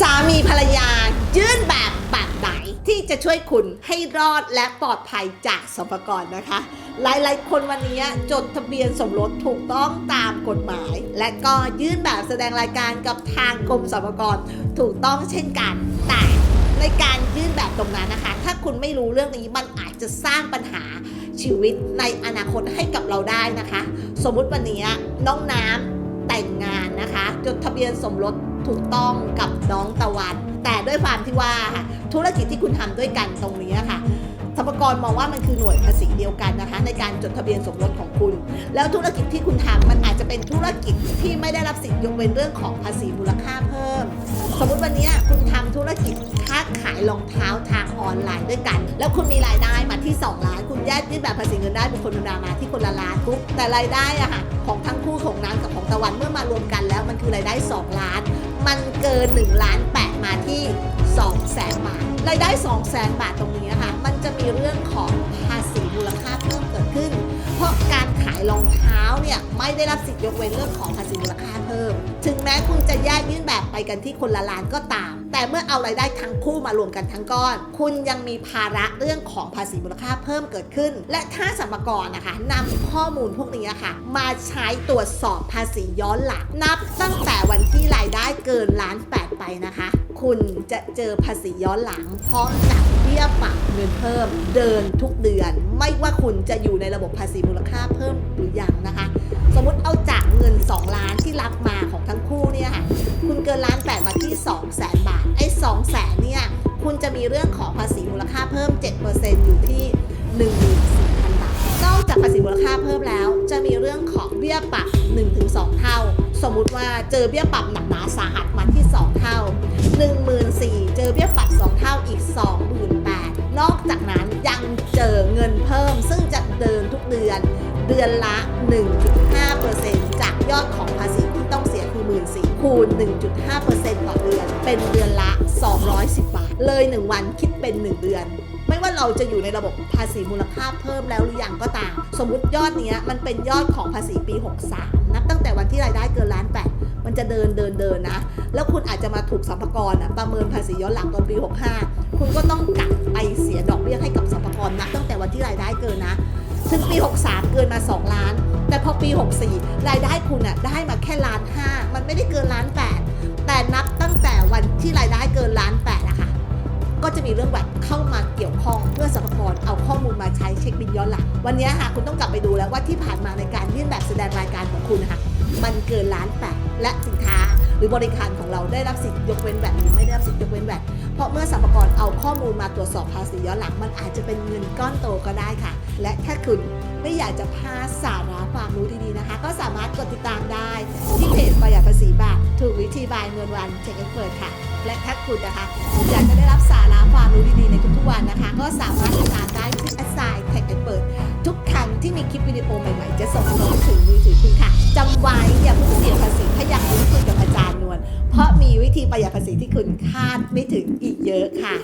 สามีภรรยา ยื่นแบบแบบไหนที่จะช่วยคุณให้รอดและปลอดภัยจากสมปกรนะคะ หลายๆ คนวันนี้จดทะเบียนสมรสถูกต้องตามกฎหมาย และก็ยื่นแบบแสดงรายการกับทางกรมสรรพากรถูกต้องเช่นกัน แต่ในการยื่นแบบตรงนั้นนะคะ ถ้าคุณไม่รู้เรื่องนี้มันอาจจะสร้างปัญหาชีวิตในอนาคตให้กับเราได้นะคะ สมมุติวันนี้น้องน้ำแต่งงานนะคะ จดทะเบียนสมรส ถูกต้องกับน้องตะวัน แต่ด้วยความที่ว่าธุรกิจที่คุณทำด้วยกันตรงนี้ค่ะสรรพากรมองว่ามันคือหน่วยภาษีเดียวกันนะคะ ในการจดทะเบียนสมรสของคุณ แล้วธุรกิจที่คุณทำมันอาจจะเป็นธุรกิจที่ไม่ได้รับสิทธิ์ยกเว้นเรื่องของภาษีมูลค่าเพิ่ม สมมติวันนี้คุณทำธุรกิจค้าขายรองเท้าทางออนไลน์ด้วยกัน แล้วคุณมีรายได้มาที่ 2 ล้าน คุณแยกยื่นแบบภาษีเงินได้เป็นคนธรรมดามาที่คนละล้านปุ๊บแต่รายได้อะค่ะของทั้งคู่ของน้ำกับของตะวันเมื่อมารวมกันแล้วมันคือรายได้ 2 ล้าน มันเกิน1ล้าน8มาที่2แสนบาทรายได้2แสนบาทตรงนี้นะคะ มันจะมีเรื่องของภาษีมูลค่าเพิ่มเกิดขึ้น เพราะการขายรองเท้าเนี่ยไม่ได้รับสิทธิยกเว้นเรื่องของภาษีมูลค่า แม้คุณจะแยกยื่นแบบไปกันที่คนละล้านก็ตาม แต่เมื่อเอารายได้ทั้งคู่มารวมกันทั้งก้อน คุณยังมีภาระเรื่องของภาษีมูลค่าเพิ่มเกิดขึ้น และถ้าสรรพากรนะคะนำข้อมูลพวกนี้ค่ะ มาใช้ตรวจสอบภาษีย้อนหลังนับ ตั้งแต่วันที่รายได้เกินล้านแปดไปนะคะ คุณจะเจอภาษีย้อนหลังพร้อมกับเบี้ยปรับเงินเพิ่ม เดินทุกเดือน ไม่ว่าคุณจะอยู่ในระบบภาษีมูลค่าเพิ่มหรือยังนะคะ สมมติเอา ภาษีมูลค่าเพิ่ม 7%อยู่ที่14,000 บาท นอกจากภาษีมูลค่าเพิ่มแล้ว จะมีเรื่องของเบี้ยปรับ 1-2 เท่า สมมุติว่าเจอเบี้ยปรับหนักหนาสาหัสมาที่ 2 เท่า 14,000 เจอเบี้ยปรับ 4 คูณ 1.5%ต่อเดือน เป็นเดือนละ 210 บาท เลย 1 วันคิดเป็น 1 เดือน ไม่ว่าเราจะอยู่ในระบบภาษีมูลค่าเพิ่มแล้วหรือยังก็ตาม สมมติยอดนี้มันเป็นยอดของภาษีปี 63 นับตั้งแต่วันที่รายได้เกินล้านแปดมันจะเดินเดินเดินนะ แล้วคุณอาจจะมาถูกสรรพาระประเมินภาษีย้อนหลังตอนปี 65 คุณก็ต้องกลับไปเสียดอกเบี้ยให้กับสรรพารนะตั้งแต่วันที่รายได้เกินนะ ถึงปี 63 เกินมา 2 ล้าน แต่พอปี 64 รายได้คุณอะได้มาแค่ล้านห้ามันไม่ได้เกินล้านแปดแต่นับตั้งแต่วันที่รายได้เกินล้านแปดอะค่ะก็จะมีเรื่องแบบเข้ามาเกี่ยวข้องเพื่อสรรพากรเอาข้อมูลมาใช้เช็คบินย้อนหลังวันนี้ค่ะคุณต้องกลับไปดูแล้วว่าที่ผ่านมาในการยื่นแบบแสดงรายการของคุณนะคะมันเกินล้านแปดและสินค้าหรือบริการของเราได้รับสิทธิยกเว้นแบบนี้ ดเว้นแบบเพราะเมื่อสรรพากรเอาข้อมูลมาตรวจสอบภาษีย้อนหลัง มันอาจจะเป็นเงินก้อนโตก็ได้ค่ะ และถ้าคุณไม่อยากจะพลาดสาระความรู้ดีๆนะคะ ก็สามารถกดติดตามได้ ที่เพจประหยัดภาษีบาทถูกวิธีบายเงินวันเช็คเอ็กเปิดค่ะ และถ้าคุณนะคะ อยากจะได้รับสาระความรู้ดีๆในทุกๆวันนะคะ ก็สามารถติดตามได้ที่ a s s i g n Tech Expert ทุกครั้งที่มีคลิปวิดีโอใหม่ๆ จะส่งตรงถึงมือถือคุณค่ะ จำไว้อย่าเพิ่งเสียภาษีถ้าอยากรู้คุยกับอาจารย์นวลเพราะมีวิธีประหยัดภาษีที่คุณคาดไม่ถึงอีกเยอะค่ะ